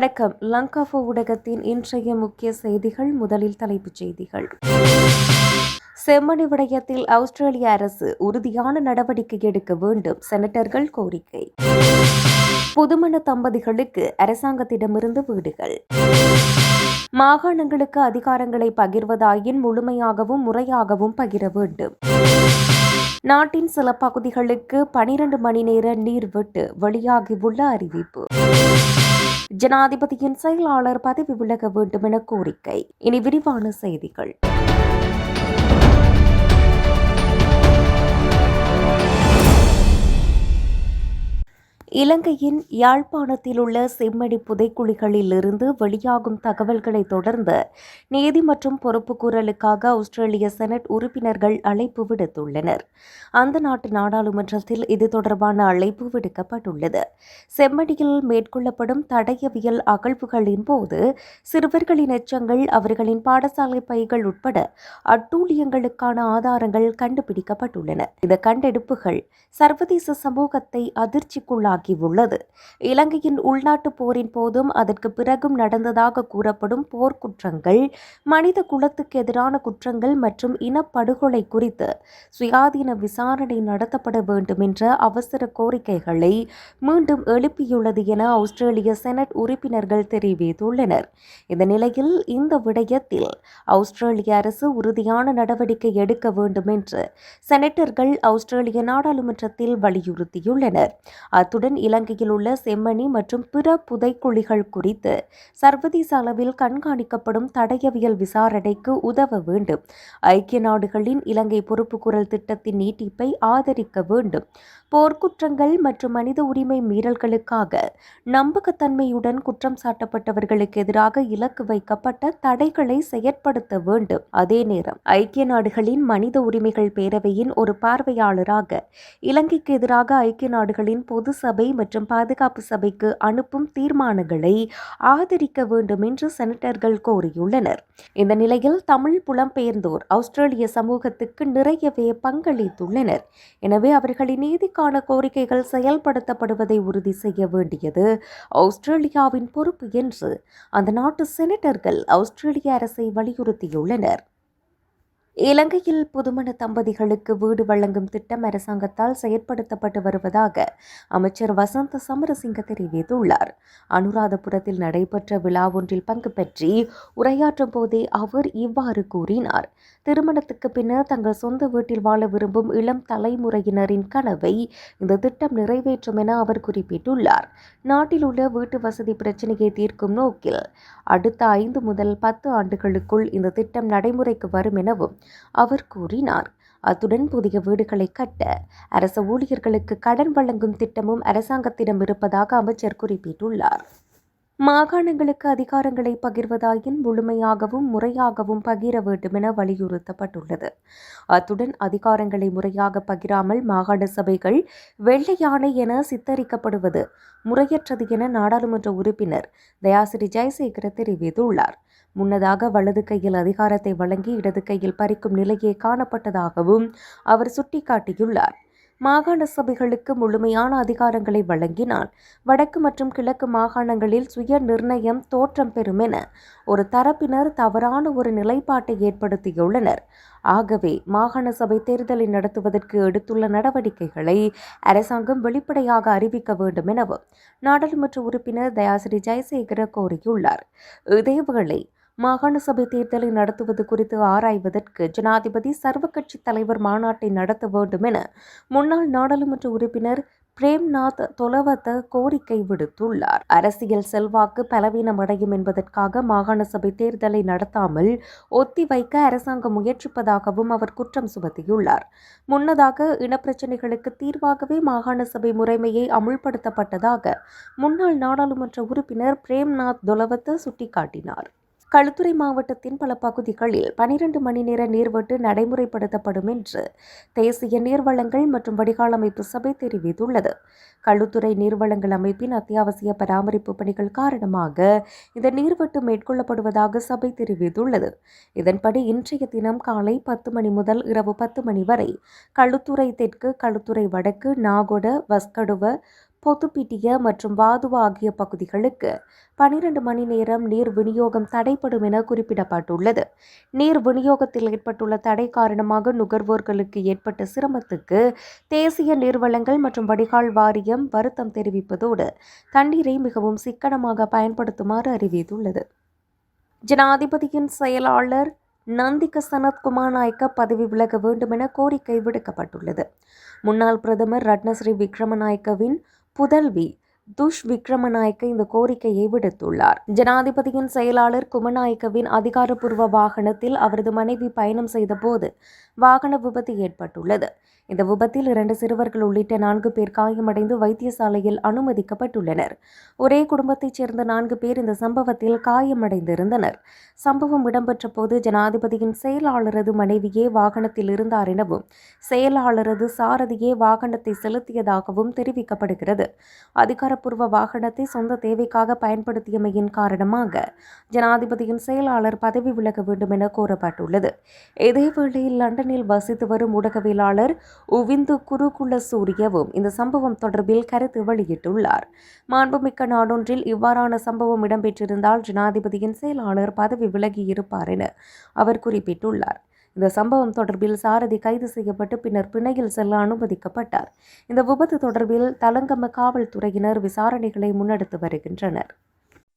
வணக்கம். லங்காஃபோ ஊடகத்தின் இன்றைய முக்கிய செய்திகள் முதலில் தலைப்புச் செய்திகள். செம்மணி விடயத்தில் ஆஸ்திரேலிய அரசு உறுதியான நடவடிக்கை எடுக்க வேண்டும் செனட்டர்கள் கோரிக்கை. புதுமண தம்பதிகளுக்கு அரசாங்கத்திடமிருந்து வீடுகள். மாகாணங்களுக்கு அதிகாரங்களை பகிர்வதாயின் முழுமையாகவும் முறையாகவும் பகிர வேண்டும். நாட்டின் சில பகுதிகளுக்கு பனிரண்டு மணி நேர நீர் நீர்வெட்டு வெளியாகியுள்ள அறிவிப்பு. ஜனாதிபதியின் செயலாளர் பதவி விலக வேண்டும் என கோரிக்கை. இனி விரிவான செய்திகள். இலங்கையின் யாழ்ப்பாணத்தில் உள்ள செம்மணி புதைக்குழிகளிலிருந்து வெளியாகும் தகவல்களை தொடர்ந்து நீதி மற்றும் பொறுப்புக்கூறலுக்காக ஆஸ்திரேலிய செனட் உறுப்பினர்கள் அழைப்பு விடுத்துள்ளனர். அந்த நாட்டு நாடாளுமன்றத்தில் இது தொடர்பான அழைப்பு விடுக்கப்பட்டுள்ளது. செம்மணியில் மேற்கொள்ளப்படும் தடயவியல் அகழ்வுகளின் போது சிறுவர்களின் எச்சங்கள் அவர்களின் பாடசாலை பைகள் உட்பட அட்டூழியங்களுக்கான ஆதாரங்கள் கண்டுபிடிக்கப்பட்டுள்ளன. இந்த கண்டெடுப்புகள் சர்வதேச சமூகத்தை அதிர்ச்சிக்குள்ளாக ஆகியுள்ளது இலங்கையின் உள்நாட்டு போரின் போதும் அதற்கு பிறகும் நடந்ததாக கூறப்படும் போர்க்குற்றங்கள் மனித குலத்துக்கு எதிரான குற்றங்கள் மற்றும் இனப்படுகொலை குறித்து சுயாதீன விசாரணை நடத்தப்பட வேண்டும் என்ற அவசர கோரிக்கைகளை மீண்டும் எழுப்பியுள்ளது என ஆஸ்திரேலிய செனட் உறுப்பினர்கள் தெரிவித்துள்ளனர். இந்த நிலையில் இந்த விடயத்தில் ஆஸ்திரேலிய அரசு உறுதியான நடவடிக்கை எடுக்க வேண்டும் என்று செனட்டர்கள் ஆஸ்திரேலிய நாடாளுமன்றத்தில் வலியுறுத்தியுள்ளனர். அத்துடன் அத்துடன் இலங்கையில் உள்ள செம்மணி மற்றும் பிற புதைக்குழிகள் குறித்து சர்வதேச அளவில் கண்காணிக்கப்படும் தடயவியல் விசாரணைக்கு உதவ வேண்டும். ஐக்கிய நாடுகளின் இலங்கை பொறுப்புக்குரல் திட்டத்தின் நீட்டிப்பை ஆதரிக்க வேண்டும். போர்க்குற்றங்கள் மற்றும் மனித உரிமை மீறல்களுக்காக நம்பகத்தன்மையுடன் குற்றம் சாட்டப்பட்டவர்களுக்கு எதிராக இலக்கு வைக்கப்பட்ட தடைகளை செயற்படுத்த வேண்டும். அதே நேரம் ஐக்கிய நாடுகளின் மனித உரிமைகள் பேரவையின் ஒரு பார்வையாளராக இலங்கைக்கு எதிராக ஐக்கிய நாடுகளின் பொது சபை மற்றும் பாதுகாப்பு சபைக்கு அனுப்பும் தீர்மானங்களை ஆதரிக்க வேண்டும் என்று செனட்டர்கள் கோரியுள்ளனர். இந்த நிலையில் தமிழ் புலம்பெயர்ந்தோர் ஆஸ்திரேலிய சமூகத்துக்கு நிறையவே பங்களித்துள்ளனர். எனவே அவர்களின் கால கோரிக்கைகள் செயல்படுத்தப்படுவதை உறுதி செய்ய வேண்டியது ஆஸ்திரேலியாவின் பொறுப்பு என்று அந்த நாட்டு செனட்டர்கள் ஆஸ்திரேலிய அரசை வலியுறுத்தியுள்ளனர். இலங்கையில் புதுமண தம்பதிகளுக்கு வீடு வழங்கும் திட்டம் அரசாங்கத்தால் செயற்படுத்தப்பட்டு வருவதாக அமைச்சர் வசந்த சமரசிங்க தெரிவித்துள்ளார். அனுராதபுரத்தில் நடைபெற்ற விழா ஒன்றில் பங்கு பெற்றி உரையாற்றும் போதே அவர் இவ்வாறு கூறினார். திருமணத்துக்கு பின்னர் தங்கள் சொந்த வீட்டில் வாழ விரும்பும் இளம் தலைமுறையினரின் கனவை இந்த திட்டம் நிறைவேற்றும் என அவர் குறிப்பிட்டுள்ளார். நாட்டில் உள்ள வீட்டு வசதி பிரச்சினையை தீர்க்கும் நோக்கில் அடுத்த ஐந்து முதல் பத்து ஆண்டுகளுக்குள் இந்த திட்டம் நடைமுறைக்கு வரும் எனவும் அவர் கூறினார். அத்துடன் புதிய வீடுகளை கட்ட அரச ஊழியர்களுக்கு கடன் வழங்கும் திட்டமும் அரசாங்கத்திடம் இருப்பதாக அமைச்சர் குறிப்பிட்டுள்ளார். மாகாணங்களுக்கு அதிகாரங்களை பகிர்வதாயின் முழுமையாகவும் முறையாகவும் பகிர வேண்டும் என வலியுறுத்தப்பட்டுள்ளது. அத்துடன் அதிகாரங்களை முறையாக பகிராமல் மாகாண சபைகள் வெள்ளை யானை என சித்தரிக்கப்படுவது முறையற்றது என நாடாளுமன்ற உறுப்பினர் தயாசிரி ஜெயசேகர தெரிவித்துள்ளார். முன்னதாக வலது கையில் அதிகாரத்தை வழங்கி இடது கையில் பறிக்கும் நிலையே காணப்பட்டதாகவும் அவர் சுட்டிக்காட்டியுள்ளார். மாகாண சபைகளுக்கு முழுமையான அதிகாரங்களை வழங்கினால் வடக்கு மற்றும் கிழக்கு மாகாணங்களில் சுய நிர்ணயம் தோற்றம் பெறும் என ஒரு தரப்பினர் தவறான ஒரு நிலைப்பாட்டை ஏற்படுத்தியுள்ளனர். ஆகவே மாகாண சபை தேர்தலை நடத்துவதற்கு எடுத்துள்ள நடவடிக்கைகளை அரசாங்கம் வெளிப்படையாக அறிவிக்க வேண்டும் எனவும் நாடாளுமன்ற உறுப்பினர் தயாசிரி ஜெயசேகர கோரியுள்ளார். இதேவேளை மாகாண சபை தேர்தலை நடத்துவது குறித்து ஆராய்வதற்கு ஜனாதிபதி சர்வகட்சி தலைவர் மாநாட்டை நடத்த வேண்டும் என முன்னாள் நாடாளுமன்ற உறுப்பினர் பிரேம்நாத் தொலவத்த கோரிக்கை விடுத்துள்ளார். அரசியல் செல்வாக்கு பலவீனமடையும் என்பதற்காக மாகாண சபை தேர்தலை நடத்தாமல் ஒத்திவைக்க அரசாங்கம் முயற்சிப்பதாகவும் அவர் குற்றம் சுமத்தியுள்ளார். முன்னதாக இனப்பிரச்சினைகளுக்கு தீர்வாகவே மாகாண சபை முறைமையை அமுல்படுத்தப்பட்டதாக முன்னாள் நாடாளுமன்ற உறுப்பினர் பிரேம்நாத் தொலவத்த சுட்டிக்காட்டினார். களுத்துறை மாவட்டத்தின் பல பகுதிகளில் பனிரெண்டு மணி நேர நீர்வெட்டு நடைமுறைப்படுத்தப்படும் என்று தேசிய நீர்வளங்கள் மற்றும் வடிகால் அமைப்பு சபை தெரிவித்துள்ளது. களுத்துறை நீர்வளங்கள் அமைப்பின் அத்தியாவசிய பராமரிப்பு பணிகள் காரணமாக இந்த நீர்வெட்டு மேற்கொள்ளப்படுவதாக சபை தெரிவித்துள்ளது. இதன்படி இன்றைய தினம் காலை பத்து மணி முதல் இரவு பத்து மணி வரை களுத்துறை தெற்கு களுத்துறை வடக்கு நாகொட வஸ்கடுவ பொத்துப்பிட்டிய மற்றும் வாதுவா ஆகிய பகுதிகளுக்கு பனிரெண்டு மணி நேரம் நீர் விநியோகம் தடைப்படும் என குறிப்பிடப்பட்டுள்ளது. நீர் விநியோகத்தில் ஏற்பட்டுள்ள தடை காரணமாக நுகர்வோர்களுக்கு ஏற்பட்ட சிரமத்துக்கு தேசிய நீர்வளங்கள் மற்றும் வடிகால் வாரியம் வருத்தம் தெரிவிப்பதோடு தண்ணீரை மிகவும் சிக்கனமாக பயன்படுத்துமாறு அறிவித்துள்ளது. ஜனாதிபதியின் செயலாளர் நந்திக சனத் குமாநாயக்க பதவி விலக வேண்டும் என கோரிக்கை விடுக்கப்பட்டுள்ளது. முன்னாள் பிரதமர் ரட்னஸ்ரீ விக்ரமநாயக்கவின் புதல்வி துஷ் விக்ரமநாயக்க இந்த கோரிக்கையை விடுத்துள்ளார். ஜனாதிபதியின் செயலாளர் குமநாயக்கவின் அதிகாரப்பூர்வ வாகனத்தில் அவரது மனைவி பயணம் செய்தபோது வாகன விபத்து ஏற்பட்டுள்ளது. இந்த விபத்தில் இரண்டு சிறுவர்கள் உள்ளிட்ட நான்கு பேர் காயமடைந்து வைத்தியசாலையில் அனுமதிக்கப்பட்டுள்ளனர். ஒரே குடும்பத்தைச் சேர்ந்த நான்கு பேர் இந்த சம்பவத்தில் காயமடைந்திருந்தனர். சம்பவம் இடம்பெற்ற போது ஜனாதிபதியின் செயலாளரது மனைவியே வாகனத்தில் இருந்தார் எனவும் செயலாளரது சாரதியே வாகனத்தை செலுத்தியதாகவும் தெரிவிக்கப்படுகிறது. அதிகாரப்பூர்வ வாகனத்தை சொந்த தேவைக்காக பயன்படுத்தியமையின் காரணமாக ஜனாதிபதியின் செயலாளர் பதவி விலக வேண்டும் என கோரப்பட்டுள்ளது. இதேவேளையில் லண்டனில் வசித்து வரும் ஊடகவியலாளர் உவிந்து குருகுல சூரியவும் இந்த சம்பவம் தொடர்பில் கருத்து வெளியிட்டுள்ளார். மாண்புமிக்க நாடொன்றில் இவ்வாறான சம்பவம் இடம்பெற்றிருந்தால் ஜனாதிபதியின் செயலாளர் பதவி விலகி இருப்பார் என அவர் குறிப்பிட்டுள்ளார். இந்த சம்பவம் தொடர்பில் சாரதி கைது செய்யப்பட்டு பின்னர் பிணையில் செல்ல அனுமதிக்கப்பட்டார். இந்த விபத்து தொடர்பில் தலங்கம காவல்துறையினர் விசாரணைகளை முன்னெடுத்து வருகின்றனர்.